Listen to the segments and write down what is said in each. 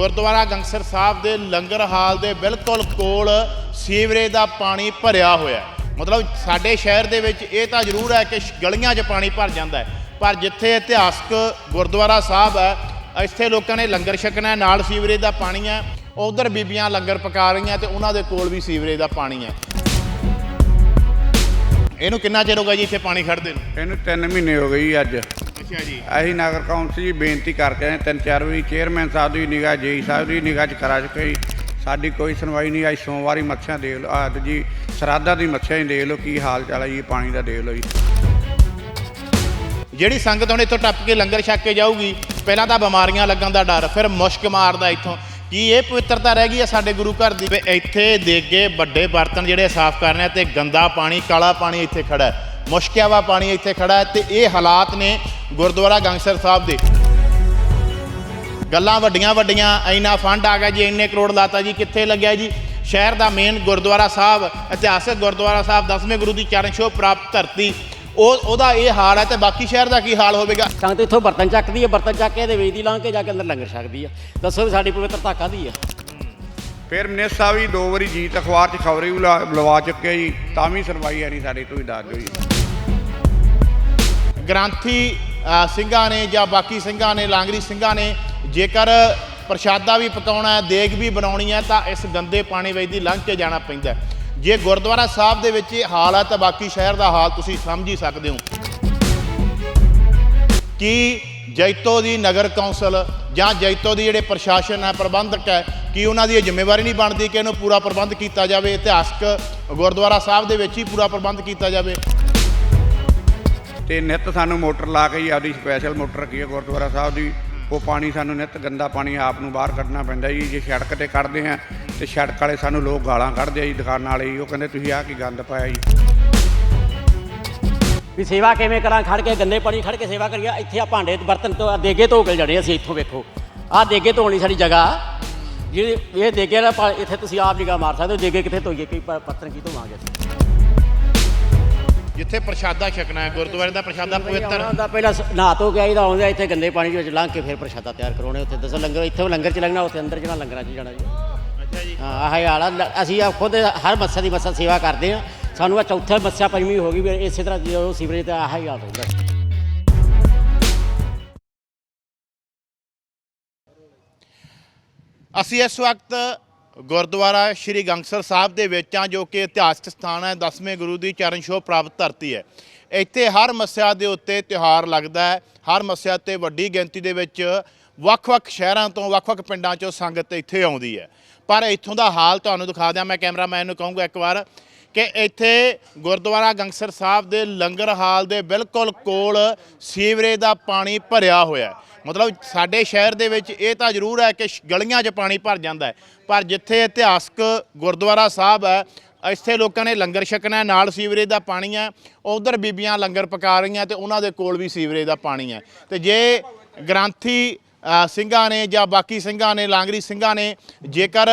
ਗੁਰਦੁਆਰਾ ਗੰਗਸਰ ਸਾਹਿਬ ਦੇ ਲੰਗਰ ਹਾਲ ਦੇ ਬਿਲਕੁਲ ਕੋਲ ਸੀਵਰੇਜ ਦਾ ਪਾਣੀ ਭਰਿਆ ਹੋਇਆ ਮਤਲਬ ਸਾਡੇ ਸ਼ਹਿਰ ਦੇ ਵਿੱਚ ਇਹ ਤਾਂ ਜ਼ਰੂਰ ਹੈ ਕਿ ਗਲੀਆਂ 'ਚ ਪਾਣੀ ਭਰ ਜਾਂਦਾ ਹੈ। ਪਰ ਜਿੱਥੇ ਇਤਿਹਾਸਕ ਗੁਰਦੁਆਰਾ ਸਾਹਿਬ ਹੈ, ਇੱਥੇ ਲੋਕਾਂ ਨੇ ਲੰਗਰ ਛਕਣਾ ਨਾਲ ਸੀਵਰੇਜ ਦਾ ਪਾਣੀ ਹੈ। ਉਧਰ ਬੀਬੀਆਂ ਲੰਗਰ ਪਕਾ ਰਹੀਆਂ ਤੇ ਉਹਨਾਂ ਦੇ ਕੋਲ ਵੀ ਸੀਵਰੇਜ ਦਾ ਪਾਣੀ ਹੈ। ਇਹਨੂੰ ਕਿੰਨਾ ਚਿਰ ਹੋ ਗਿਆ ਜੀ ਇੱਥੇ ਪਾਣੀ ਖੜਦੇ ਨੂੰ? ਇਹਨੂੰ 3 ਮਹੀਨੇ ਹੋ ਗਏ ਜੀ ਅੱਜ। ਅੱਛਾ ਜੀ। ਅਸੀਂ ਨਗਰ ਕੌਂਸਲ ਜੀ ਬੇਨਤੀ ਕਰਕੇ ਆਏ ਤਿੰਨ ਚਾਰ ਵਾਰੀ ਚੇਅਰਮੈਨ ਸਾਹਿਬ ਦੀ ਨਿਗਾਹ ਜੇਈ ਸਾਹਿਬ ਦੀ ਨਿਗਾਹ 'ਚ ਕਰਾ ਚੁੱਕੇ ਜੀ ਸਾਡੀ ਕੋਈ ਸੁਣਵਾਈ ਨਹੀਂ ਅੱਜ ਸੋਮਵਾਰੀ ਮੱਛੀਆਂ ਦੇਖ ਲਓ ਤੇ ਜੀ ਸਰਾਧਾ ਦੀ ਮੱਛੀਆਂ ਹੀ ਦੇਖ ਲਓ ਕੀ ਹਾਲ ਚਾਲ ਹੈ ਜੀ ਪਾਣੀ ਦਾ ਦੇਖ ਲਓ ਜੀ। ਜਿਹੜੀ ਸੰਗਤ ਹੁਣ ਇੱਥੋਂ ਟੱਪ ਕੇ ਲੰਗਰ ਛਕ ਕੇ ਜਾਊਗੀ ਪਹਿਲਾਂ ਤਾਂ ਬਿਮਾਰੀਆਂ ਲੱਗਣ ਦਾ ਡਰ ਫਿਰ ਮੁਸ਼ਕ ਮਾਰਦਾ ਇੱਥੋਂ। ਕੀ ਇਹ ਪਵਿੱਤਰਤਾ ਰਹਿ ਗਈ ਹੈ ਸਾਡੇ ਗੁਰੂ ਘਰ ਦੀ? ਇੱਥੇ ਦੇਗੇ ਵੱਡੇ ਬਰਤਨ ਜਿਹੜੇ ਸਾਫ਼ ਕਰਨੇ ਆ ਤੇ ਗੰਦਾ ਪਾਣੀ ਕਾਲਾ ਪਾਣੀ ਇੱਥੇ ਖੜਾ ਹੈ। ਮੁਸ਼ਕਿਆ ਵਾ ਪਾਣੀ ਇੱਥੇ ਖੜਾ ਹੈ ਤੇ ਇਹ ਹਾਲਾਤ ਨੇ ਗੁਰਦੁਆਰਾ ਗੰਗਸਰ ਸਾਹਿਬ ਦੇ। ਗੱਲਾਂ ਵੱਡੀਆਂ ਵੱਡੀਆਂ ਇੰਨਾ ਫੰਡ ਆ ਗਿਆ ਜੀ ਇੰਨੇ ਕਰੋੜ ਲਾਤਾ ਜੀ ਕਿੱਥੇ ਲੱਗਿਆ ਜੀ? ਸ਼ਹਿਰ ਦਾ ਮੇਨ ਗੁਰਦੁਆਰਾ ਸਾਹਿਬ ਇਤਿਹਾਸਕ ਗੁਰਦੁਆਰਾ ਸਾਹਿਬ 10ਵੇਂ ਗੁਰੂ ਦੀ ਚਰਨ ਛੋਹ ਪ੍ਰਾਪਤ ਧਰਤੀ। ਉਹ ਉਹਦਾ ਇਹ ਹਾਲ ਹੈ ਤੇ ਬਾਕੀ ਸ਼ਹਿਰ ਦਾ ਕੀ ਹਾਲ ਹੋਵੇਗਾ? ਸੰਗਤ ਇੱਥੋਂ ਬਰਤਨ ਚੱਕਦੀ ਹੈ ਬਰਤਨ ਚੱਕ ਕੇ ਇਹਦੇ ਵੇਚਦੀ ਲੰਘ ਕੇ ਜਾ ਕੇ ਅੰਦਰ ਲੰਗਰ ਛਕਦੀ ਆ ਦੱਸੋ ਵੀ ਸਾਡੀ ਪਵਿੱਤਰਤਾ ਕਾਹਦੀ ਆ ਫਿਰ ਮਿਨਿਸਟਰ ਸਾਹਿਬ ਵੀ ਦੋ ਵਾਰੀ ਜੀਤ ਅਖਬਾਰ 'ਚ ਖਬਰ ਵੀ ਲਾ- ਲਵਾ ਚੁੱਕੇ ਜੀ ਤਾਂ ਵੀ ਸੁਣਵਾਈ ਹੈ ਨਹੀਂ ਸਾਡੀ ਤੁਸੀਂ ਦੱਸ ਦਿਓ ਜੀ। ਗ੍ਰਾਂਥੀ ਸਿੰਘਾਂ ਨੇ ਜਾਂ ਬਾਕੀ ਸਿੰਘਾਂ ਨੇ, ਲਾਂਗਰੀ ਸਿੰਘਾਂ ਨੇ ਜੇਕਰ ਪ੍ਰਸ਼ਾਦਾ ਵੀ ਪਕਾਉਣਾ ਹੈ, ਦੇਗ ਵੀ ਬਣਾਉਣੀ ਹੈ, ਤਾਂ ਇਸ ਗੰਦੇ ਪਾਣੀ ਵਿੱਚ ਦੀ ਲੰਘ ਕੇ ਜਾਣਾ ਪੈਂਦਾ ਜੇ ਗੁਰਦੁਆਰਾ ਸਾਹਿਬ ਦੇ ਵਿੱਚ ਇਹ ਹਾਲ ਹੈ, ਤਾਂ ਬਾਕੀ ਸ਼ਹਿਰ ਦਾ ਹਾਲ ਤੁਸੀਂ ਸਮਝ ਹੀ ਸਕਦੇ ਹੋ। ਕਿ ਜੈਤੋ ਦੀ ਨਗਰ ਕੌਂਸਲ ਜਾਂ ਜੈਤੋ ਦੀ ਜਿਹੜੇ ਪ੍ਰਸ਼ਾਸਨ ਹੈ, ਪ੍ਰਬੰਧਕ ਹੈ, ਕਿ ਉਹਨਾਂ ਦੀ ਇਹ ਜ਼ਿੰਮੇਵਾਰੀ ਨਹੀਂ ਬਣਦੀ ਕਿ ਇਹਨੂੰ ਪੂਰਾ ਪ੍ਰਬੰਧ ਕੀਤਾ ਜਾਵੇ, ਇਤਿਹਾਸਕ ਗੁਰਦੁਆਰਾ ਸਾਹਿਬ ਦੇ ਵਿੱਚ ਹੀ ਪੂਰਾ ਪ੍ਰਬੰਧ ਕੀਤਾ ਜਾਵੇ? ਤੇ ਨਿੱਤ ਸਾਨੂੰ ਮੋਟਰ ਲਾ ਕੇ ਜੀ ਆਪਦੀ ਸਪੈਸ਼ਲ ਮੋਟਰ ਰੱਖੀ ਹੈ ਗੁਰਦੁਆਰਾ ਸਾਹਿਬ ਦੀ। ਉਹ ਪਾਣੀ ਸਾਨੂੰ ਨਿੱਤ ਗੰਦਾ ਪਾਣੀ ਆਪ ਨੂੰ ਬਾਹਰ ਕੱਢਣਾ ਪੈਂਦਾ ਜੀ। ਜੇ ਸੜਕ ਤੇ ਕੱਢਦੇ ਆ ਤੇ ਸੜਕ ਵਾਲੇ ਸਾਨੂੰ ਲੋਕ ਗਾਲਾਂ ਕੱਢਦੇ ਆ ਜੀ ਦੁਕਾਨਾਂ ਵਾਲੇ ਜੀ। ਉਹ ਕਹਿੰਦੇ ਤੁਸੀਂ ਆਹ ਕੀ ਗੰਦ ਪਾਇਆ ਜੀ। ਵੀ ਸੇਵਾ ਕਿਵੇਂ ਕਰਾਂ? ਖੜ ਕੇ ਗੰਦੇ ਪਾਣੀ ਖੜ ਕੇ ਸੇਵਾ ਕਰੀਏ। ਇੱਥੇ ਆ ਭਾਂਡੇ ਬਰਤਨ ਤੋਂ ਆਹ ਦੇਗੇ ਧੋ ਕੇ ਜੜੇ ਅਸੀਂ ਇੱਥੋਂ ਵੇਖੋ। ਆਹ ਦੇਗੇ ਧੋਣ ਲਈ ਸਾਡੀ ਜਗ੍ਹਾ। ਜਿਹੜੀ ਇਹ ਦੇਗੇ ਨਾ ਪਾ- ਇੱਥੇ ਤੁਸੀਂ ਆਪ ਨਿਗਾਹ ਮਾਰ ਸਕਦੇ ਹੋ। ਦੇਗੇ ਕਿੱਥੇ ਧੋਈਏ? ਕਿ ਪ- ਕੀ ਧੋਵਾਂਗੇ ਅਸੀਂ? ਜਿੱਥੇ ਪ੍ਰਸ਼ਾਦਾ ਛਕਣਾ ਹੈ ਗੁਰਦੁਆਰੇ ਦਾ ਪ੍ਰਸ਼ਾਦਾ ਪਵਿੱਤਰ। ਦਾ ਪਹਿਲਾਂ ਨਹਾ ਧੋ ਕੇ ਆਈਦਾ ਆਉਂਦਾ ਇੱਥੇ ਗੰਦੇ ਪਾਣੀ ਦੇ ਵਿੱਚ ਲੰਘ ਕੇ ਫਿਰ ਪ੍ਰਸ਼ਾਦਾ ਤਿਆਰ ਕਰਾਉਣੇ ਉੱਥੇ। ਦੱਸੋ ਲੰਗਰ ਇੱਥੇ ਲੰਗਰ ਚ ਲੰਘਣਾ ਉੱਥੇ ਅੰਦਰ ਜਿਹੜਾ ਲੰਗਰਾਂ 'ਚ ਜਾਣਾ ਜੀ। ਅੱਛਾ ਜੀ। ਹਾਂ ਆਹ ਹਾਲ ਅਸੀਂ ਆ ਖੁਦ ਹਰ ਮੱਸਿਆ ਦੀ ਮੱਸਿਆ ਸੇਵਾ ਕਰਦੇ ਆ। ਸਾਨੂੰ ਆ ਚੌਥਾ ਮੱਸਿਆ ਪੰਜਵੀਂ ਹੋ ਗਈ ਵੀ ਇਸੇ ਤਰ੍ਹਾਂ ਜਦੋਂ ਸੀਵਰੇਜ ਤੇ ਆਹ ਹੀ ਹਾਲ ਰਹਿੰਦਾ ਅਸੀਂ ਇਸ ਵਕਤ ਗੁਰਦੁਆਰਾ ਸ਼੍ਰੀ ਗੰਗਸਰ ਸਾਹਿਬ ਦੇ ਵਿੱਚ ਹਾਂ ਜੋ ਕਿ ਇਤਿਹਾਸਕ ਸਥਾਨ ਹੈ 10ਵੇਂ ਗੁਰੂ ਦੀ ਚਰਨ ਛੋਹ ਪ੍ਰਾਪਤ ਧਰਤੀ ਹੈ। ਇੱਥੇ ਹਰ ਮੱਸਿਆ ਦੇ ਉੱਤੇ ਤਿਉਹਾਰ ਲੱਗਦਾ ਹੈ। ਹਰ ਮੱਸਿਆ ਤੇ ਵੱਡੀ ਗਿਣਤੀ ਦੇ ਵਿੱਚ ਵੱਖ-ਵੱਖ ਸ਼ਹਿਰਾਂ ਤੋਂ ਵੱਖ-ਵੱਖ ਪਿੰਡਾਂ ਚੋਂ ਸੰਗਤ ਇੱਥੇ ਆਉਂਦੀ ਹੈ। ਪਰ ਇੱਥੋਂ ਦਾ ਹਾਲ ਤੁਹਾਨੂੰ ਦਿਖਾ ਦਿਆਂ, ਮੈਂ ਕੈਮਰਾਮੈਨ ਨੂੰ ਕਹੂੰਗਾ ਇੱਕ ਵਾਰ ਕਿ ਇੱਥੇ ਗੁਰਦੁਆਰਾ ਗੰਗਸਰ ਸਾਹਿਬ ਦੇ ਲੰਗਰ ਹਾਲ ਦੇ ਬਿਲਕੁਲ ਕੋਲ ਸੀਵਰੇਜ ਦਾ ਪਾਣੀ ਭਰਿਆ ਹੋਇਆ ਹੈ। ਮਤਲਬ ਸਾਡੇ ਸ਼ਹਿਰ ਦੇ ਵਿੱਚ ਇਹ ਤਾਂ ਜ਼ਰੂਰ ਹੈ ਕਿ ਸ਼- ਗਲੀਆਂ 'ਚ ਪਾਣੀ ਭਰ ਜਾਂਦਾ ਹੈ। ਪਰ ਜਿੱਥੇ ਇਤਿਹਾਸਕ ਗੁਰਦੁਆਰਾ ਸਾਹਿਬ ਹੈ, ਇੱਥੇ ਲੋਕਾਂ ਨੇ ਲੰਗਰ ਛਕਣਾ ਨਾਲ ਸੀਵਰੇਜ ਦਾ ਪਾਣੀ ਹੈ। ਉਧਰ ਬੀਬੀਆਂ ਲੰਗਰ ਪਕਾ ਰਹੀਆਂ ਤੇ ਉਹਨਾਂ ਦੇ ਕੋਲ ਵੀ ਸੀਵਰੇਜ ਦਾ ਪਾਣੀ ਹੈ। ਤੇ ਜੇ ਗ੍ਰਾਂਥੀ ਸਿੰਘਾਂ ਨੇ ਜਾਂ ਬਾਕੀ ਸਿੰਘਾਂ ਨੇ, ਲਾਂਗਰੀ ਸਿੰਘਾਂ ਨੇ ਜੇਕਰ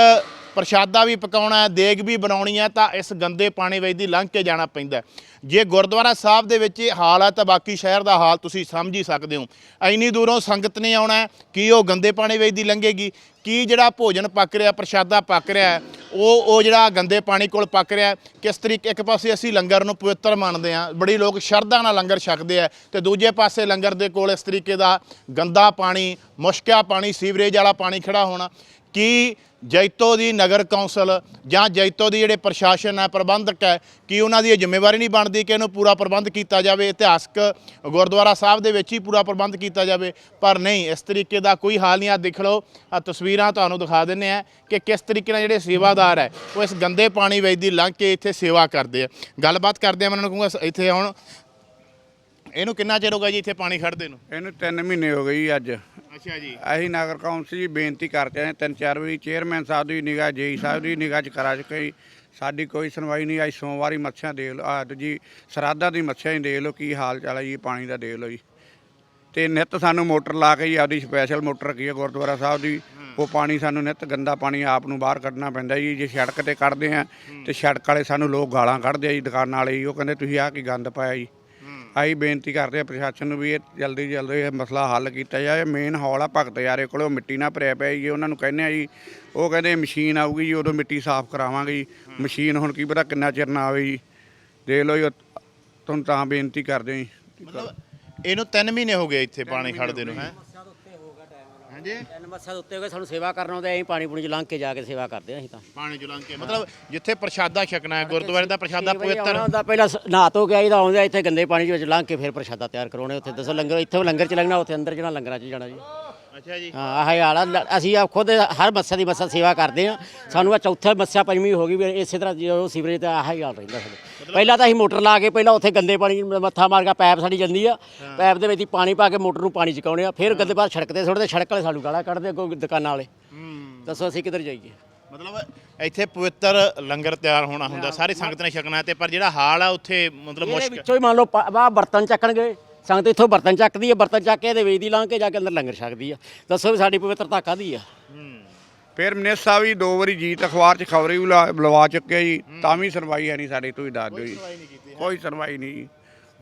ਪ੍ਰਸ਼ਾਦਾ ਵੀ ਪਕਾਉਣਾ ਹੈ, ਦੇਗ ਵੀ ਬਣਾਉਣੀ ਹੈ, ਤਾਂ ਇਸ ਗੰਦੇ ਪਾਣੀ ਵਿੱਚ ਦੀ ਲੰਘ ਕੇ ਜਾਣਾ ਪੈਂਦਾ ਜੇ ਗੁਰਦੁਆਰਾ ਸਾਹਿਬ ਦੇ ਵਿੱਚ ਇਹ ਹਾਲ ਹੈ, ਤਾਂ ਬਾਕੀ ਸ਼ਹਿਰ ਦਾ ਹਾਲ ਤੁਸੀਂ ਸਮਝ ਹੀ ਸਕਦੇ ਹੋ। ਇੰਨੀ ਦੂਰੋਂ ਸੰਗਤ ਨੇ ਆਉਣਾ ਕੀ ਉਹ ਗੰਦੇ ਪਾਣੀ ਵਿੱਚ ਦੀ ਲੰਘੇਗੀ? ਕੀ ਜਿਹੜਾ ਭੋਜਨ ਪੱਕ ਰਿਹਾ, ਪ੍ਰਸ਼ਾਦਾ ਪੱਕ ਰਿਹਾ ਉਹ ਉਹ ਜਿਹੜਾ ਗੰਦੇ ਪਾਣੀ ਕੋਲ ਪੱਕ ਰਿਹਾ ਕਿਸ ਤਰੀਕੇ, ਇੱਕ ਪਾਸੇ ਅਸੀਂ ਲੰਗਰ ਨੂੰ ਪਵਿੱਤਰ ਮੰਨਦੇ ਹਾਂ, ਬੜੀ ਲੋਕ ਸ਼ਰਧਾ ਨਾਲ ਲੰਗਰ ਛਕਦੇ ਆ ਤੇ ਦੂਜੇ ਪਾਸੇ ਲੰਗਰ ਦੇ ਕੋਲ ਇਸ ਤਰੀਕੇ ਦਾ ਗੰਦਾ ਪਾਣੀ, ਮੁਸ਼ਕਿਆ ਪਾਣੀ, ਸੀਵਰੇਜ ਵਾਲਾ ਪਾਣੀ ਖੜਾ ਹੋਣਾ ਕੀ ਜੈਤੋ ਦੀ ਨਗਰ ਕੌਂਸਲ ਜਾਂ ਜੈਤੋ ਦੀ ਜਿਹੜੇ ਪ੍ਰਸ਼ਾਸਨ ਹੈ, ਪ੍ਰਬੰਧਕ ਹੈ, ਕਿ ਉਹਨਾਂ ਦੀ ਇਹ ਜ਼ਿੰਮੇਵਾਰੀ ਨਹੀਂ ਬਣਦੀ ਕਿ ਇਹਨੂੰ ਪੂਰਾ ਪ੍ਰਬੰਧ ਕੀਤਾ ਜਾਵੇ? ਇਤਿਹਾਸਕ ਗੁਰਦੁਆਰਾ ਸਾਹਿਬ ਦੇ ਵਿੱਚ ਹੀ ਪੂਰਾ ਪ੍ਰਬੰਧ ਕੀਤਾ ਜਾਵੇ, ਪਰ ਨਹੀਂ, ਇਸ ਤਰੀਕੇ ਦਾ ਕੋਈ ਹਾਲ ਨਹੀਂ। ਆ ਦੇਖ ਲਓ ਆ ਤਸਵੀਰਾਂ ਤੁਹਾਨੂੰ ਦਿਖਾ ਦਿੰਨੇ ਆ ਕਿ ਕਿਸ ਤਰੀਕੇ ਨਾਲ ਜਿਹੜੇ ਸੇਵਾਦਾਰ ਹੈ, ਉਹ ਇਸ ਗੰਦੇ ਪਾਣੀ ਵਿੱਚ ਦੀ ਲੰਘ ਕੇ ਇੱਥੇ ਸੇਵਾ ਕਰਦੇ ਆ। ਗੱਲਬਾਤ ਕਰਦੇ ਆ ਮੈਂ ਉਹਨਾਂ ਨੂੰ ਕਹੂੰਗਾ ਇੱਥੇ ਆਉਣ ਇਹਨੂੰ ਕਿੰਨਾ ਚਿਰ ਹੋ ਗਿਆ ਜੀ ਇੱਥੇ ਪਾਣੀ ਖੜਦੇ ਨੂੰ? ਇਹਨੂੰ 3 ਮਹੀਨੇ ਹੋ ਗਏ ਜੀ ਅੱਜ। ਅੱਛਾ ਜੀ। ਅਸੀਂ ਨਗਰ ਕੌਂਸਲ ਜੀ ਬੇਨਤੀ ਕਰਕੇ ਆਏ ਤਿੰਨ ਚਾਰ ਵਾਰੀ ਚੇਅਰਮੈਨ ਸਾਹਿਬ ਦੀ ਨਿਗਾਹ ਜੇਈ ਸਾਹਿਬ ਦੀ ਨਿਗਾਹ 'ਚ ਕਰਾ ਚੁੱਕੇ ਜੀ। ਸਾਡੀ ਕੋਈ ਸੁਣਵਾਈ ਨਹੀਂ ਅੱਜ ਸੋਮਵਾਰੀ ਮੱਛੀਆਂ ਦੇਖ ਲਓ ਤੇ ਜੀ ਸਰਾਧਾ ਦੀ ਮੱਛੀਆਂ ਹੀ ਦੇਖ ਲਓ ਕੀ ਹਾਲ ਚਾਲ ਹੈ ਜੀ ਪਾਣੀ ਦਾ ਦੇਖ ਲਓ ਜੀ। ਤੇ ਨਿੱਤ ਸਾਨੂੰ ਮੋਟਰ ਲਾ ਕੇ ਜੀ ਆਪਦੀ ਸਪੈਸ਼ਲ ਮੋਟਰ ਰੱਖੀ ਹੈ ਗੁਰਦੁਆਰਾ ਸਾਹਿਬ ਦੀ। ਉਹ ਪਾਣੀ ਸਾਨੂੰ ਨਿੱਤ ਗੰਦਾ ਪਾਣੀ ਆਪ ਨੂੰ ਬਾਹਰ ਕੱਢਣਾ ਪੈਂਦਾ ਜੀ ਜੇ ਸੜਕ ਤੇ ਕੱਢਦੇ ਆ ਤੇ ਸੜਕ ਵਾਲੇ ਸਾਨੂੰ ਲੋਕ ਗਾਲਾਂ ਕੱਢਦੇ ਆ ਜੀ ਦੁਕਾਨਾਂ ਵਾਲੇ ਜੀ ਉਹ ਕਹਿੰਦੇ ਤੁਸੀਂ ਆਹ ਕੀ ਗੰਦ ਪਾਇਆ ਜੀ? ਆਈ ਬੇਨਤੀ ਕਰਦੇ ਆ ਪ੍ਰਸ਼ਾਸਨ ਨੂੰ ਵੀ ਇਹ ਜਲਦੀ ਜਲਦੀ ਇਹ ਮਸਲਾ ਹੱਲ ਕੀਤਾ ਜਾਏ ਮੇਨ ਹੌਲ ਆ ਭਗਤ ਯਾਰੇ ਕੋਲੇ ਉਹ ਮਿੱਟੀ ਨਾਲ ਭਰਿਆ ਪਿਆ ਜੀ। ਉਹਨਾਂ ਨੂੰ ਕਹਿੰਦੇ ਆ ਜੀ ਉਹ ਕਹਿੰਦੇ ਮਸ਼ੀਨ ਆਊਗੀ ਜੀ ਉਦੋਂ ਮਿੱਟੀ ਸਾਫ਼ ਕਰਾਵਾਂਗੇ ਜੀ। ਮਸ਼ੀਨ ਹੁਣ ਕੀ ਪਤਾ ਕਿੰਨਾ ਚਿਰ ਨਾ ਆਵੇ ਜੀ। ਦੇਖ ਲਓ ਜੀ ਉਹ ਤੁਹਾਨੂੰ ਤਾਂ ਬੇਨਤੀ ਕਰਦੇ ਹਾਂ ਜੀ। ਮਤਲਬ ਇਹਨੂੰ 3 ਮਹੀਨੇ ਹੋ ਗਏ ਇੱਥੇ ਪਾਣੀ ਖੜਦੇ ਨੂੰ ਹੈ? ਹਾਂਜੀ? ਤਿੰਨ ਮੱਸਿਆ ਦੇ ਉੱਤੇ ਹੋ ਸਾਨੂੰ ਸੇਵਾ ਕਰਨ ਆਉਂਦੇ ਅਸੀਂ ਪਾਣੀ ਪੂਣੀ ਚ ਲੰਘ ਕੇ ਜਾ ਕੇ ਸੇਵਾ ਕਰਦੇ ਹਾਂ ਅਸੀਂ ਤਾਂ। ਪਾਣੀ ਚੁਲੰਗ ਕੇ ਮਤਲਬ ਜਿੱਥੇ ਪ੍ਰਸ਼ਾਦਾ ਛਕਣਾ ਹੈ ਗੁਰਦੁਆਰੇ ਦਾ ਪ੍ਰਸ਼ਾਦਾ ਛੇ ਵਜੇ ਪਵਿੱਤਰ। ਆਉਣਾ ਹੁੰਦਾ ਪਹਿਲਾਂ ਸ- ਨਹਾ ਧੋ ਕੇ ਆਈਦਾ ਆਉਂਦੇ ਇੱਥੇ ਗੰਦੇ ਪਾਣੀ ਵਿੱਚ ਲੰਘ ਕੇ ਫਿਰ ਪ੍ਰਸ਼ਾਦਾ ਤਿਆਰ ਕਰਾਉਣੇ ਉੱਥੇ ਦੱਸੋ ਲੰਗਰ ਇੱਥੇ ਲੰਗਰ ਚ ਲੰਘਣਾ ਉੱਥੇ ਅੰਦਰ ਜਿਹੜਾ ਲੰਗਰਾਂ ਚ ਜਾਣਾ ਜੀ। ਅੱਛਾ ਜੀ। ਹਾਂ ਆਹ ਹਾਲਾ ਲ- ਅਸੀਂ ਆ ਖੁਦ ਹਰ ਮੱਸਿਆ ਦੀ ਮੱਸਿਆ ਸੇਵਾ ਕਰਦੇ ਆ ਸਾਨੂੰ ਆ ਚੌਥਾ ਮੱਸਿਆ ਪੰਜਵੀਂ ਹੋ ਗਈ ਵੀ ਇਸੇ ਤਰ੍ਹਾਂ ਜੋ ਸੀਵਰੇਜ ਦਾ ਆਹ ਹੀ ਹਾਲ ਰਹਿੰਦਾ ਸਾਡੇ। ਪਹਿਲਾਂ ਤਾਂ ਅਸੀਂ ਮੋਟਰ ਲਾ ਕੇ ਪਹਿਲਾਂ ਉੱਥੇ ਗੰਦੇ ਪਾਣੀ ਮੱਥਾ ਮਾਰ ਕੇ ਪੈਪ ਸਾਡੀ ਜਾਂਦੀ ਆ। ਪੈਪ ਦੇ ਵਿੱਚ ਹੀ ਪਾਣੀ ਪਾ ਕੇ ਮੋਟਰ ਨੂੰ ਪਾਣੀ ਚਕਾਉਣੇ ਆ। ਫਿਰ ਗੰਦੇ ਬਾਅਦ ਸੜਕ ਤੇ ਸੁੱਟਦੇ ਸੜਕ ਵਾਲੇ ਸਾਨੂੰ ਗਾਲਾਂ ਕੱਢਦੇ ਅੱਗੋਂ ਦੁਕਾਨਾਂ ਵਾਲੇ। ਹੂੰ। ਦੱਸੋ ਅਸੀਂ ਕਿੱਧਰ ਜਾਈਏ? ਮਤਲਬ ਇੱਥੇ ਪਵਿੱਤਰ ਲੰਗਰ ਤਿਆਰ ਹੋਣਾ ਹੁੰਦਾ। ਸਾਰੀ ਸੰਗਤ ਨੇ ਛਕਣਾ ਤੇ ਪਰ ਜਿਹੜਾ ਹਾਲ ਆ ਉੱਥੇ ਮਤਲਬ ਇਹਦੇ ਮੁਸ਼ਕਲ ਵਿੱਚੋਂ ਹੀ ਮੰਨ ਲਓ ਆ ਬਰਤਨ ਚੱਕਣਗੇ। ਸੰਗਤ ਇੱਥੋਂ ਬਰਤਨ ਚੱਕਦੀ ਹੈ ਬਰਤਨ ਚੱਕ ਕੇ ਇਹਦੇ ਵੇਚਦੀ ਲੰਘ ਕੇ ਜਾ ਕੇ ਅੰਦਰ ਲੰਗਰ ਛਕਦੀ ਆ। ਦੱਸੋ ਵੀ ਸਾਡੀ ਪਵਿੱਤਰਤਾ ਕਾਹਦੀ ਆ? ਫਿਰ ਮਿਨਿਸਟਰ ਸਾਹਿਬ ਵੀ ਦੋ ਵਾਰੀ ਜੀਤ ਅਖਬਾਰ 'ਚ ਖਬਰ ਵੀ ਬੁਲਾ- ਬੁਲਵਾ ਚੁੱਕੇ ਜੀ। ਤਾਂ ਵੀ ਸੁਣਵਾਈ ਹੈ ਨਹੀਂ ਸਾਡੀ ਤੁਸੀਂ ਦੱਸ ਦਿਓ ਜੀ। ਕੋਈ ਸੁਣਵਾਈ ਨਹੀਂ ਜੀ।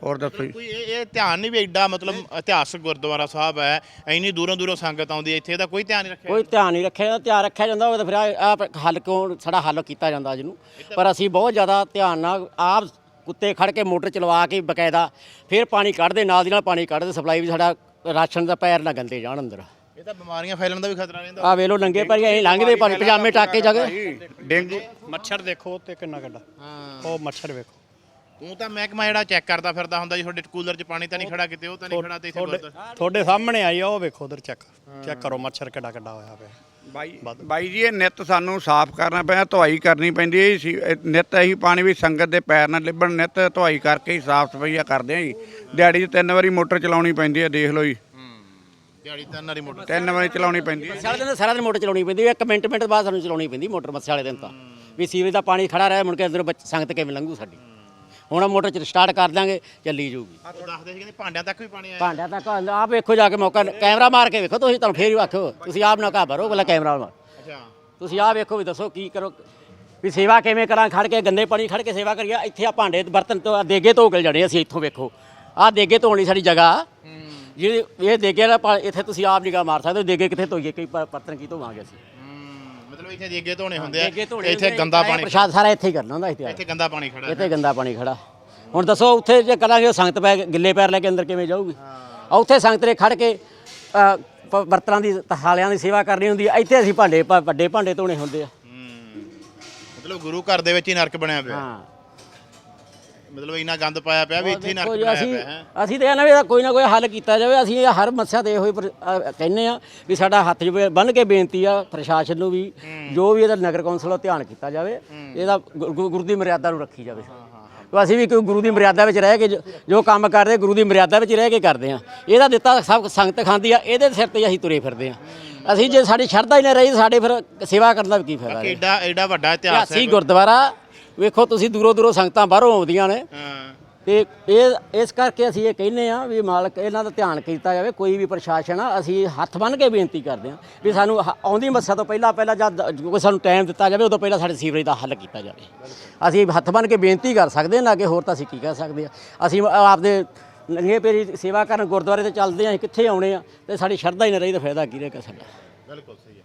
ਹੋਰ ਦੱਸੋ ਜੀ। ਕੋਈ ਇਹ ਇਹ ਧਿਆਨ ਨਹੀਂ ਵੀ ਐਡਾ ਮਤਲਬ ਇਤਿਹਾਸਕ ਗੁਰਦੁਆਰਾ ਸਾਹਿਬ ਹੈ ਇੰਨੀ ਦੂਰੋਂ ਦੂਰੋਂ ਸੰਗਤ ਆਉਂਦੀ ਹੈ ਇੱਥੇ ਇਹਦਾ ਕੋਈ ਧਿਆਨ ਨਹੀਂ ਰੱਖਿਆ ਕੋਈ ਧਿਆਨ ਨਹੀਂ ਰੱਖਿਆ ਧਿਆਨ ਰੱਖਿਆ ਜਾਂਦਾ ਉਹ ਤਾਂ ਫਿਰ ਆ ਹੱਲ ਕਿਉਂ ਸਾਡਾ ਹੱਲ ਕੀਤਾ ਜਾਂਦਾ ਅੱਜ ਨੂੰ। ਪਰ ਅਸੀਂ ਬਹੁਤ ਜ਼ਿਆਦਾ ਧਿਆਨ ਨਾਲ ਆਪ ਕੁੱਤੇ ਖੜ ਕੇ ਮੋਟਰ ਚਲਵਾ ਕੇ ਬਕਾਇਦਾ ਫਿਰ ਪਾਣੀ ਕੱਢਦੇ ਨਾਲ ਦੀ ਨਾਲ ਪਾਣੀ ਕੱਢਦੇ ਸਪਲਾਈ ਵੀ ਸਾਡਾ ਰਾਸ਼ਨ ਦਾ ਪੈਰ ਨਾ ਗੰਦੇ ਜਾਣ ਅੰਦਰ। ਇਹ ਤਾਂ ਬਿਮਾਰੀਆਂ ਫੈਲਣ ਦਾ ਵੀ ਖਤਰਾ ਰਹਿੰਦਾ। ਆ ਵੇਲੋ ਨੰਗੇ ਪਰ ਅਸੀਂ ਲੰਘਦੇ ਪਾਣੀ ਪਜਾਮੇ ਟਾਕ ਕੇ ਜਗੇ ਡੇਂਗੂ ਮੱਛਰ ਦੇਖੋ ਤੇ ਕਿੰਨਾ ਕੱਡਾ ਹਾਂ। ਉਹ ਮੱਛਰ ਵੇਖੋ। ਉਹ ਤਾਂ ਮਹਿਕਮਾ ਜਿਹੜਾ ਚੈੱਕ ਕਰਦਾ ਫਿਰਦਾ ਹੁੰਦਾ ਜੀ ਤੁਹਾਡੇ ਕੂਲਰ 'ਚ ਪਾਣੀ ਤਾਂ ਨਹੀਂ ਖੜਾ ਕਿਤੇ ਉਹ ਤਾਂ ਨਹੀਂ ਖੜਾ ਤੇ ਇੱਥੇ ਤੁਹਾਡੇ ਸਾਹਮਣੇ ਆਈ ਆ ਉਹ ਵੇਖੋ ਉਧਰ ਚੈੱਕ ਚੈੱਕ ਕਰੋ ਮੱਛਰ ਕਿੱਡਾ ਕਿੱਡਾ ਹੋਇਆ ਪਿਆ। ਬਾਈ ਬਾਈ ਜੀ ਇਹ ਨਿੱਤ ਸਾਨੂੰ ਸਾਫ਼ ਕਰਨਾ ਪੈਣਾ ਧੁਆਈ ਕਰਨੀ ਪੈਂਦੀ ਹੈ ਜੀ। ਇਹ ਨਿੱਤ ਅਸੀਂ ਪਾਣੀ ਵੀ ਸੰਗਤ ਦੇ ਪੈਰ ਨਾਲ ਲਿਬਣ ਨਿੱਤ ਧੁਆਈ ਕਰਕੇ ਹੀ ਸਾਫ਼ ਸਫਾਈਆ ਕਰਦੇ ਹਾਂ ਜੀ। ਦਿਹਾੜੀ 'ਚ ਤਿੰਨ ਵਾਰੀ ਮੋਟਰ ਚਲਾਉਣੀ ਪੈਂਦੀ ਹੈ ਦੇਖ ਲਓ ਜੀ। ਦਿਹਾੜੀ ਤਾਂ ਨਾਰੀ ਮੋਟਰ ਤਿੰਨ ਵਾਰੀ ਚਲਾਉਣੀ ਪੈਂਦੀ ਹੈ। ਸਾਰਾ ਦਿਨ ਸਾਰਾ ਦਿਨ ਮੋਟਰ ਚਲਾਉਣੀ ਪੈਂਦੀ ਹੈ ਇੱਕ ਮਿੰਟ ਮਿੰਟ ਬਾਅਦ ਸਾਨੂੰ ਚਲਾਉਣੀ ਪੈਂਦੀ ਮੋਟਰ ਮੱਸੇ ਵਾਲੇ ਦਿਨ ਤਾਂ। ਵੀ ਸੀਵਰੇਜ ਦਾ ਪਾਣੀ ਖੜਾ ਰਹੇ ਮੁੜ ਕੇ ਅੰਦਰ ਬੱਚ- ਸੰਗਤ ਕਿਵੇਂ ਲੰਘੂ ਸਾਡੀ? ਹੁਣ ਮੋਟਰ ਚ ਸਟਾਰਟ ਕਰ ਦਾਂਗੇ ਚੱਲੀ ਜਾਊਗੀ। ਉਹ ਦੱਸਦੇ ਸੀ ਕਹਿੰਦੇ ਭਾਂਡਿਆਂ ਤੱਕ ਵੀ ਪਾਣੀ ਆਇਆ। ਭਾਂਡਿਆਂ ਤੱਕ ਆਪ ਵੇਖੋ ਜਾ ਕੇ ਮੌਕਾ ਕੈਮਰਾ ਮਾਰ ਕੇ ਵੇਖੋ ਤੁਸੀਂ ਤੁਹਾਨੂੰ ਫੇਰ ਹੀ ਆਖੋ ਤੁਸੀਂ ਆਪ ਨਾ ਘਾਬਰੋ ਪਹਿਲਾਂ ਕੈਮਰਾ ਮਾਰ। ਅੱਛਾ। ਤੁਸੀਂ ਆਹ ਵੇਖੋ ਵੀ ਦੱਸੋ ਕੀ ਕਰੋ ਵੀ ਸੇਵਾ ਕਿਵੇਂ ਕਰਾਂ ਖੜ ਕੇ ਗੰਦੇ ਪਾਣੀ ਖੜ ਕੇ ਸੇਵਾ ਕਰੀਏ ਇੱਥੇ ਆ ਭਾਂਡੇ ਬਰਤਨ ਤੋਂ ਆਹ ਦੇਗੇ ਧੋ ਕੇ ਜੜੇ ਅਸੀਂ ਇੱਥੋਂ ਵੇਖੋ। ਆਹ ਦੇਗੇ ਧੋਣ ਲਈ ਸਾਡੀ ਜਗ੍ਹਾ ਜਿਹੜੀ ਇਹ ਦੇਗੇ ਪਾ- ਇੱਥੇ ਤੁਸੀਂ ਆਪ ਨਿਗਾਹ ਮਾਰ ਸਕਦੇ ਹੋ ਦੇਗੇ ਕਿੱਥੇ ਧੋਈਏ ਕਈ ਬਰਤਨ ਕੀ ਧੋਵਾਂਗੇ ਅਸੀਂ। ਮਤਲਬ ਇੱਥੇ ਦੇਗੇ ਧੋਣੇ ਹੁੰਦੇ ਆ। ਧੋਣੇ ਇੱਥੇ ਹੁੰਦੇ ਆ, ਗੰਦਾ ਪਾਣੀ ਪ੍ਰਸ਼ਾਦ ਸਾਰਾ ਇੱਥੇ ਹੀ ਕਰਨਾ ਹੁੰਦਾ ਇੱਥੇ। ਇੱਥੇ ਗੰਦਾ ਪਾਣੀ ਖੜਾ। ਇੱਥੇ ਗੰਦਾ ਪਾਣੀ ਖੜਾ। ਹੁਣ ਦੱਸੋ ਉੱਥੇ ਜੇ ਕਰਾਂਗੇ ਸੰਗਤ ਪੈ ਗਿੱਲੇ ਪੈਰ ਲੈ ਕੇ ਅੰਦਰ ਕਿਵੇਂ ਜਾਊਗੀ? ਆ ਉੱਥੇ ਸੰਗਤ ਨੇ ਖੜ ਕੇ ਅ, ਪ- ਬਰਤਨਾਂ ਦੀ ਥਾਲਿਆਂ ਦੀ ਸੇਵਾ ਕਰਨੀ ਹੁੰਦੀ ਹੈ ਇੱਥੇ ਅਸੀਂ ਭਾਂਡੇ ਵੱਡੇ ਭਾਂਡੇ ਧੋਣੇ ਹੁੰਦੇ ਆ। ਹੂੰ। ਮਤਲਬ ਗੁਰੂ ਘਰ ਦੇ ਵਿੱਚ ਹੀ ਨਰਕ ਬਣਿਆ ਪਿਆ। ਹਾਂ। ਮਤਲਬ ਇੰਨਾ ਗੰਦ ਪਾਇਆ ਪਿਆ ਵੀ ਇੱਥੇ ਹੀ ਨਰਕ ਬਣਾਇਆ ਅਸੀਂ ਪਿਆ ਹੈ। ਅਸੀਂ ਤੇ ਇਹਨਾਂ ਵੀ ਇਹਦਾ ਕੋਈ ਨਾ ਕੋਈ ਹੱਲ ਕੀਤਾ ਜਾਵੇ ਅਸੀਂ ਇਹ ਹਰ ਮੱਸਿਆ ਤੇ ਇਹੋ ਹੀ ਪਰ- ਅ, ਕਹਿੰਦੇ ਆ ਵੀ ਸਾਡਾ ਹੱਥ ਬੰਨ ਕੇ ਬੇਨਤੀ ਆ ਪ੍ਰਸ਼ਾਸਨ ਨੂੰ ਵੀ ਜੋ ਵੀ ਇਹਦਾ ਨਗਰ ਕੌਂਸਲ ਦਾ ਧਿਆਨ ਕੀਤਾ ਜਾਵੇ ਇਹਦਾ ਗੁ- ਗੁ- ਗੁਰੂ ਦੀ ਮਰਿਆਦਾ ਨੂੰ ਰੱਖੀ ਜਾਵੇ। ਤੇ ਅਸੀਂ ਵੀ ਕੋਈ ਗੁਰੂ ਦੀ ਮਰਿਆਦਾ ਵਿੱਚ ਰਹਿ ਕੇ ਜੋ- ਜੋ ਕੰਮ ਕਰਦੇ ਗੁਰੂ ਦੀ ਮਰਿਆਦਾ ਵਿੱਚ ਰਹਿ ਕੇ ਕਰਦੇ ਆ। ਇਹਦਾ ਦਿੱਤਾ ਸਭ ਸੰਗਤ ਖਾਂਦੀ ਆ ਇਹਦੇ ਸਿਰ ਤੇ ਅਸੀਂ ਤੁਰੇ ਫਿਰਦੇ ਆ। ਅਸੀਂ ਜੇ ਸਾਡੀ ਸ਼ਰਧਾ ਹੀ ਨਾ ਰਹੀ ਸਾਡੇ ਫਿਰ ਸੇਵਾ ਕਰਨ ਦਾ ਵੀ ਕੀ ਫਾਇਦਾ ਐਡਾ ਐਡਾ ਵੱਡਾ ਇਤਿਹਾਸ ਹੈ। ਇਤਿਹਾਸੀ ਗੁਰਦੁਆਰਾ ਵੇਖੋ ਤੁਸੀਂ ਦੂਰੋਂ ਦੂਰੋਂ ਸੰਗਤਾਂ ਬਾਹਰੋਂ ਆਉਂਦੀਆਂ ਨੇ। ਹਾਂ। ਤੇ ਇਹ ਇਸ ਕਰਕੇ ਅਸੀਂ ਇਹ ਕਹਿੰਦੇ ਆ ਵੀ ਮਾਲਕ ਇਹਨਾਂ ਦਾ ਧਿਆਨ ਕੀਤਾ ਜਾਵੇ ਕੋਈ ਵੀ ਪ੍ਰਸ਼ਾਸਨ ਆ ਅਸੀਂ ਹੱਥ ਬੰਨ੍ਹ ਕੇ ਬੇਨਤੀ ਕਰਦੇ ਆ ਵੀ ਸਾਨੂੰ ਹ- ਆਉਂਦੀ ਮੱਸਾ ਤੋਂ ਪਹਿਲਾਂ ਪਹਿਲਾਂ ਜਦ ਕੋਈ ਸਾਨੂੰ ਟਾਈਮ ਦਿੱਤਾ ਜਾਵੇ ਉਦੋਂ ਪਹਿਲਾਂ ਸਾਡੇ ਸੀਵਰੇਜ ਦਾ ਹੱਲ ਕੀਤਾ ਜਾਵੇ। ਅਸੀਂ ਹੱਥ ਬੰਨ੍ਹ ਕੇ ਬੇਨਤੀ ਕਰ ਸਕਦੇ ਹਾਂ ਨਾ ਕਿ ਹੋਰ ਤਾਂ ਅਸੀਂ ਕੀ ਕਰ ਸਕਦੇ ਆ ਅਸੀਂ ਆਪਦੇ ਨੰਗੇ ਪੇਰੀ ਸੇਵਾ ਕਰਨ ਗੁਰਦੁਆਰੇ ਤੇ ਚੱਲਦੇ ਆ ਅਸੀਂ ਕਿੱਥੇ ਆਉਣੇ ਆ ਤੇ ਸਾਡੀ ਸ਼ਰਧਾ ਹੀ ਨਾ ਰਹੀ ਤਾਂ ਫਾਇਦਾ ਕੀ ਰਹੇਗਾ ਸਾਡਾ ਬਿਲਕੁਲ ਸਹੀ ਹੈ।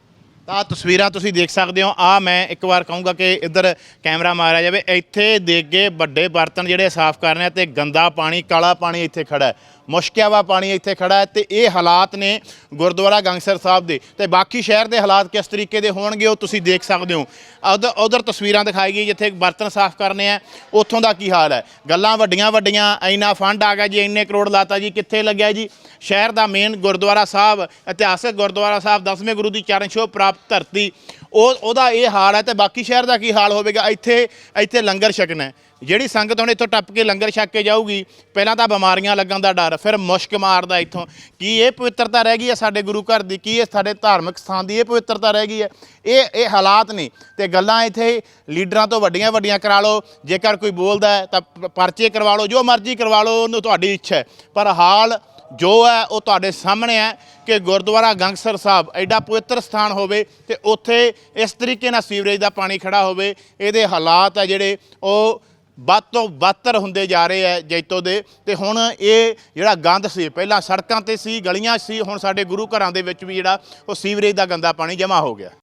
ਤਾਂ ਤਸਵੀਰਾਂ ਤੁਸੀਂ ਦੇਖ ਸਕਦੇ ਹੋ। ਆ ਮੈਂ ਇੱਕ ਵਾਰ ਕਹੂੰਗਾ ਕਿ ਇੱਧਰ ਕੈਮਰਾ ਮਾਰਿਆ ਜਾਵੇ। ਇੱਥੇ ਦੇਗੇ ਵੱਡੇ ਬਰਤਨ ਜਿਹੜੇ ਸਾਫ਼ ਕਰਨੇ ਆ ਤੇ ਗੰਦਾ ਪਾਣੀ, ਕਾਲਾ ਪਾਣੀ ਇੱਥੇ ਖੜਾ ਹੈ। ਮੁਸ਼ਕਿਆ ਵਾ ਪਾਣੀ ਇੱਥੇ ਖੜਾ ਹੈ ਤੇ ਇਹ ਹਾਲਾਤ ਨੇ ਗੁਰਦੁਆਰਾ ਗੰਗਸਰ ਸਾਹਿਬ ਦੇ। ਤੇ ਬਾਕੀ ਸ਼ਹਿਰ ਦੇ ਹਾਲਾਤ ਕਿਸ ਤਰੀਕੇ ਦੇ ਹੋਣਗੇ ਉਹ ਤੁਸੀਂ ਦੇਖ ਸਕਦੇ ਹੋ। ਉਧਰ ਉਧਰ ਤਸਵੀਰਾਂ ਦਿਖਾਈ ਗਈ ਜਿੱਥੇ ਬਰਤਨ ਸਾਫ਼ ਕਰਨੇ ਆ, ਉੱਥੋਂ ਦਾ ਕੀ ਹਾਲ ਹੈ? ਗੱਲਾਂ ਵੱਡੀਆਂ ਵੱਡੀਆਂ, ਇੰਨਾ ਫੰਡ ਆ ਗਿਆ ਜੀ, ਇੰਨੇ ਕਰੋੜ ਲਾਤਾ ਜੀ, ਕਿੱਥੇ ਲੱਗਿਆ ਜੀ? ਸ਼ਹਿਰ ਦਾ ਮੇਨ ਗੁਰਦੁਆਰਾ ਸਾਹਿਬ, ਇਤਿਹਾਸਕ ਗੁਰਦੁਆਰਾ ਸਾਹਿਬ, ਦਸਵੇਂ ਗੁਰੂ ਦੀ ਚਰਨ ਛੋਹ ਪ੍ਰਾਪਤ ਧਰਤੀ, ਉਹ, ਉਹਦਾ ਇਹ ਹਾਲ ਹੈ ਤੇ ਬਾਕੀ ਸ਼ਹਿਰ ਦਾ ਕੀ ਹਾਲ ਹੋਵੇਗਾ? ਇੱਥੇ ਇੱਥੇ ਲੰਗਰ ਛਕਣਾ ਹੈ। ਜਿਹੜੀ ਸੰਗਤ ਹੁਣ ਇੱਥੋਂ ਟੱਪ ਕੇ ਲੰਗਰ ਛਕ ਕੇ ਜਾਊਗੀ, ਪਹਿਲਾਂ ਤਾਂ ਬਿਮਾਰੀਆਂ ਲੱਗਣ ਦਾ ਡਰ, ਫਿਰ ਮੁਸ਼ਕ ਮਾਰਦਾ ਇੱਥੋਂ। ਕੀ ਇਹ ਪਵਿੱਤਰਤਾ ਰਹਿ ਗਈ ਹੈ ਸਾਡੇ ਗੁਰੂ ਘਰ ਦੀ? ਕੀ ਇਹ ਸਾਡੇ ਧਾਰਮਿਕ ਸਥਾਨ ਦੀ ਇਹ ਪਵਿੱਤਰਤਾ ਰਹਿ ਗਈ ਹੈ? ਇਹ ਇਹ ਹਾਲਾਤ ਨੇ। ਤੇ ਗੱਲਾਂ ਇੱਥੇ ਲੀਡਰਾਂ ਤੋਂ ਵੱਡੀਆਂ ਵੱਡੀਆਂ ਕਰਾ ਲਓ। ਜੇਕਰ ਕੋਈ ਬੋਲਦਾ ਤਾਂ ਪਰਚੇ ਕਰਵਾ ਲਓ, ਜੋ ਮਰਜ਼ੀ ਕਰਵਾ ਲਓ, ਉਹਨੂੰ ਤੁਹਾਡੀ ਇੱਛਾ ਹੈ। ਪਰ ਹਾਲ ਜੋ ਹੈ, ਉਹ ਤੁਹਾਡੇ ਸਾਹਮਣੇ ਹੈ ਕਿ ਗੁਰਦੁਆਰਾ ਗੰਗਸਰ ਸਾਹਿਬ ਐਡਾ ਪਵਿੱਤਰ ਸਥਾਨ ਹੋਵੇ ਤੇ ਉੱਥੇ ਇਸ ਤਰੀਕੇ ਨਾਲ ਸੀਵਰੇਜ ਦਾ ਪਾਣੀ ਖੜਾ ਹੋਵੇ। ਇਹਦੇ ਹਾਲਾਤ ਹੈ ਜਿਹੜੇ ਉਹ ਵੱਧ ਤੋਂ ਬੱਤਰ ਹੁੰਦੇ ਜਾ ਰਹੇ ਹੈ ਜੈਤੋ ਦੇ। ਤੇ ਹੁਣ ਇਹ ਜਿਹੜਾ ਗੰਦ ਸੀ, ਪਹਿਲਾਂ ਸੜਕਾਂ ਤੇ ਸੀ, ਗਲੀਆਂ ਸੀ, ਹੁਣ ਸਾਡੇ ਗੁਰੂ ਘਰਾਂ ਦੇ ਵਿੱਚ ਵੀ ਜਿਹੜਾ ਉਹ ਸੀਵਰੇਜ ਦਾ ਗੰਦਾ ਪਾਣੀ ਜਮ੍ਹਾਂ ਹੋ ਗਿਆ।